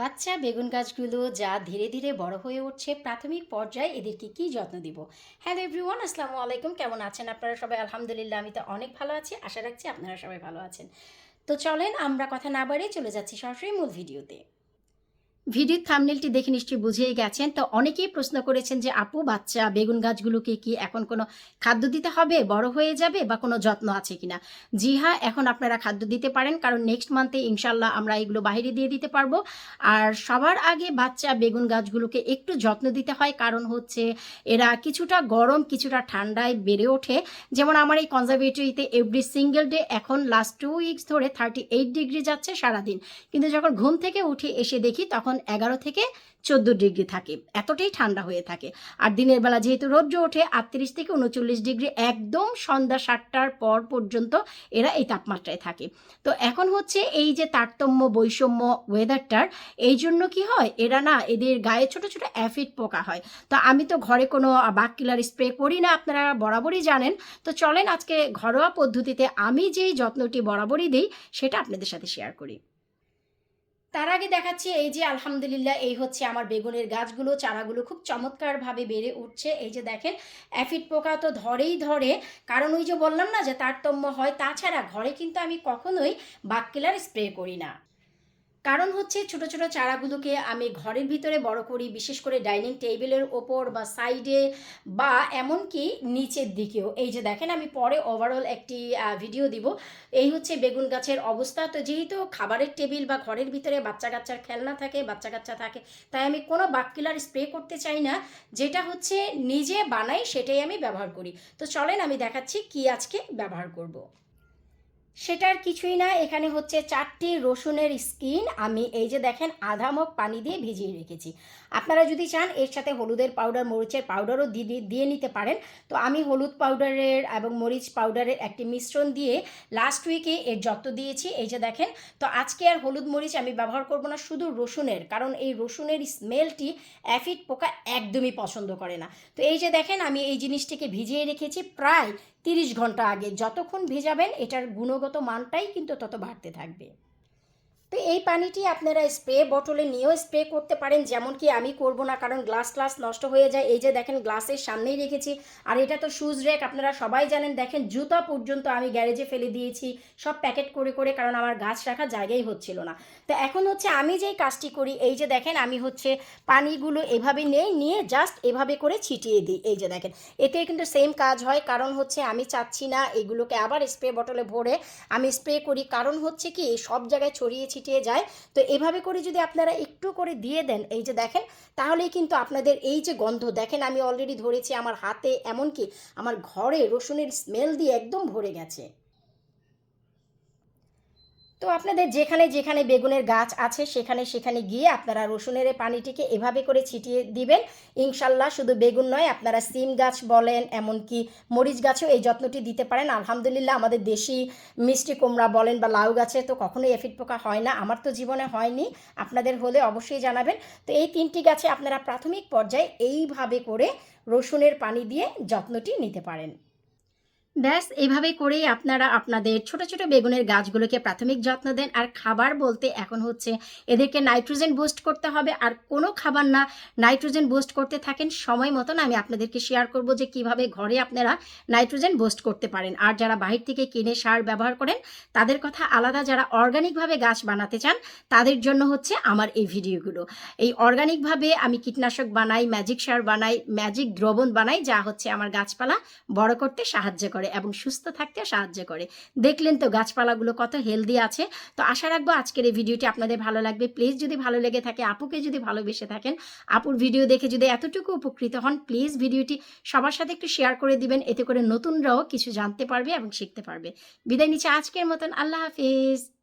বাচ্চা বেগুন গাছগুলো যা ধীরে ধীরে বড় হয়ে উঠছে, প্রাথমিক পর্যায়ে এদেরকে কী যত্ন দিব? হ্যালো এভরিওয়ান আসসালামু আলাইকুম। কেমন আছেন আপনারা সবাই? আলহামদুলিল্লাহ, আমি তো অনেক ভালো আছি। আশা রাখছি আপনারা সবাই ভালো আছেন। তো চলেন আমরা কথা না বাড়িয়ে চলে যাচ্ছি সরাসরি মূল ভিডিওতে। ভিডিওর থামনেলটি দেখে নিশ্চয়ই বুঝেই গেছেন। তো অনেকেই প্রশ্ন করেছেন যে, আপু, বাচ্চা, বেগুন গাছগুলোকে কি এখন কোনো খাদ্য দিতে হবে, বড় হয়ে যাবে বা কোনো যত্ন আছে কিনা? জি হ্যাঁ এখন আপনারা খাদ্য দিতে পারেন, কারণ নেক্সট মান্থে ইনশাল্লাহ আমরা এগুলো বাইরে দিয়ে দিতে পারব। আর সবার আগে বাচ্চা, বেগুন গাছগুলোকে একটু যত্ন দিতে হয়, কারণ হচ্ছে এরা কিছুটা গরম, কিছুটা ঠান্ডায় বেড়ে ওঠে। যেমন আমার এই কনজারভেটরিতে এভরি সিঙ্গেল ডে এখন লাস্ট টু উইকস ধরে থার্টি এইট ডিগ্রি যাচ্ছে সারাদিন। কিন্তু যখন ঘুম থেকে উঠে এসে দেখি, তখন এগারো থেকে চোদ্দ ডিগ্রি থাকে। এতটাই ঠান্ডা হয়ে থাকে। আর দিনের বেলা যেহেতু রৌদ্র ওঠে, আটত্রিশ থেকে উনচল্লিশ ডিগ্রি একদম সন্ধ্যা সাতটার পর পর্যন্ত এরা এই তাপমাত্রায় থাকে। তো এখন হচ্ছে এই যে তারতম্য, বৈষম্য ওয়েদারটার এই জন্য কি হয়, এরা না এদের গায়ে ছোট ছোট অ্যাফিড পোকা হয়। তো আমি তো ঘরে কোনো বাক কিলার স্প্রে করি না, আপনারা বরাবরই জানেন। তো চলেন আজকে ঘরোয়া পদ্ধতিতে আমি যেই যত্নটি বরাবরই দিই, সেটা আপনাদের সাথে শেয়ার করি। তার আগে দেখাচ্ছি এই যে, আলহামদুলিল্লাহ, এই হচ্ছে আমার বেগুনের গাছগুলো। চারাগুলো খুব চমৎকারভাবে বেড়ে উঠছে। এই যে দেখেন, অ্যাফিড পোকা তো ধরেই ধরে। কারণ ওই যে বললাম না যে তারতম্য হয়, তাছাড়া ঘরে কিন্তু আমি কখনোই বাক্কিলার স্প্রে করি না। কারণ হচ্ছে ছোট ছোট চারাগুলোকে আমি ঘরের ভিতরে বড় করি, বিশেষ করে ডাইনিং টেবিলের ওপর বা সাইডে বা এমনকি নিচের দিকেও। এই যে দেখেন, আমি পরে ওভারঅল একটি ভিডিও দিব। এই হচ্ছে বেগুন গাছের অবস্থা। তো যেহেতু খাবারের টেবিল বা ঘরের ভিতরে বাচ্চা কাচ্চার খেলনা থাকে, বাচ্চা কাচ্চা থাকে, তাই আমি কোনো বাক্কিলার স্প্রে করতে চাই না। যেটা হচ্ছে নিজে বানাই, সেটাই আমি ব্যবহার করি। তো চলেন, আমি দেখাচ্ছি কি আজকে ব্যবহার করব। সেটার কিছুই না, এখানে হচ্ছে চারটি রসুনের স্কিন। আমি এই যে দেখেন, আধা মগ পানি দিয়ে ভিজিয়ে রেখেছি। আপনারা যদি চান, এর সাথে হলুদের পাউডার মরিচের পাউডারও দিয়ে দিয়ে নিতে পারেন। তো আমি হলুদ পাউডারের এবং মরিচ পাউডারের একটি মিশ্রণ দিয়ে লাস্ট উইকে এর যত্ন দিয়েছি। এই যে দেখেন, তো আজকে আর হলুদ, মরিচ আমি ব্যবহার করব না, শুধু রসুনের। কারণ এই রসুনের স্মেলটি অ্যাফিড পোকা একদমই পছন্দ করে না। তো এই যে দেখেন, আমি এই জিনিসটিকে ভিজিয়ে রেখেছি প্রায় তিরিশ ঘণ্টা আগে যতক্ষণ ভেজাবেন এটার গুণগত মানটাই কিন্তু তত বাড়তে থাকবে। তো এই পানিটি আপনারা স্প্রে বোতলে নিয়েও স্প্রে করতে পারেন যেমন কি আমি করব না, কারণ গ্লাস গ্লাস নষ্ট হয়ে যায়। এই যে দেখেন গ্লাসের সামনেই রেখেছি। আর এটা তো শুজ র্যাক আপনারা সবাই জানেন, দেখেন জুতা পর্যন্ত আমি গ্যারেজে ফেলে দিয়েছি, সব প্যাকেট করে করে, কারণ আমার গাছ রাখা জায়গাই হচ্ছিল না। তো এখন হচ্ছে আমি যেই কাজটি করি, এই যে দেখেন আমি হচ্ছে পানিগুলো এভাবে নেই, নিয়ে জাস্ট এভাবে করে ছিটিয়ে দিই। এই যে দেখেন, এতে কিন্তু সেম কাজ হয়, কারণ হচ্ছে আমি চাচ্ছি না এগুলোকে আবার স্প্রে বটলে ভরে আমি স্প্রে করি। কারণ হচ্ছে কি, সব জায়গায় ছড়িয়ে যায়। তো এভাবে করে যদি আপনারা একটু করে দিয়ে দেন, এই যে দেখেন, তাহলেই কিন্তু আপনাদের এই যে গন্ধ, দেখেন আমি অলরেডি ধরেছি আমার হাতে, এমনকি আমার ঘরে রসুনের স্মেল দিয়ে একদম ভরে গেছে। তো আপনাদের যেখানে যেখানে বেগুনের গাছ আছে, সেখানে সেখানে গিয়ে আপনারা রসুনের পানিটিকে এভাবে করে ছিটিয়ে দিবেন। ইনশাল্লাহ শুধু বেগুন নয়, আপনারা সিম গাছ বলেন, এমনকি মরিচ গাছেও এই যত্নটি দিতে পারেন। আলহামদুলিল্লাহ আমাদের দেশি মিষ্টি কুমড়া বলেন বা লাউ গাছে তো কখনোই এফিড পোকা হয় না, আমার তো জীবনে হয়নি, আপনাদের হলে অবশ্যই জানাবেন। তো এই তিনটি গাছে আপনারা প্রাথমিক পর্যায়ে এইভাবে করে রসুনের পানি দিয়ে যত্নটি নিতে পারেন। ব্যাস, এভাবে করেই আপনারা আপনাদের ছোট ছোট বেগুনের গাছগুলোকে প্রাথমিক যত্ন দেন। আর খাবার বলতে এখন হচ্ছে এদেরকে নাইট্রোজেন বুস্ট করতে হবে। আর কোনো খাবার না নাইট্রোজেন বুস্ট করতে থাকেন, সময় মতন আমি আপনাদেরকে শেয়ার করব যে কীভাবে ঘরে আপনারা নাইট্রোজেন বুস্ট করতে পারেন। আর যারা বাহির থেকে কিনে সার ব্যবহার করেন, তাদের কথা আলাদা। যারা অর্গানিকভাবে গাছ বানাতে চান, তাদের জন্য হচ্ছে আমার এই ভিডিওগুলো। এই অর্গানিকভাবে আমি কীটনাশক বানাই ম্যাজিক সার বানাই ম্যাজিক দ্রবণ বানাই, যা হচ্ছে আমার গাছপালা বড় করতে সাহায্য করে এবং সুস্থ থাকতে সাহায্য করে। দেখলেন তো গাছপালাগুলো কত হেলদি আছে। তো আশা রাখব আজকের এই ভিডিওটি আপনাদের ভালো লাগবে। প্লিজ যদি ভালো লেগে থাকে, আপুকে যদি ভালোবেসে থাকেন, আপুর ভিডিও দেখে যদি এতটুকু উপকৃত হন প্লিজ ভিডিওটি সবার সাথে একটু শেয়ার করে দিবেন। এতে করে নতুনরাও কিছু জানতে পারবে এবং শিখতে পারবে। বিদায় নিচ্ছে আজকের মতন। আল্লাহ হাফিজ।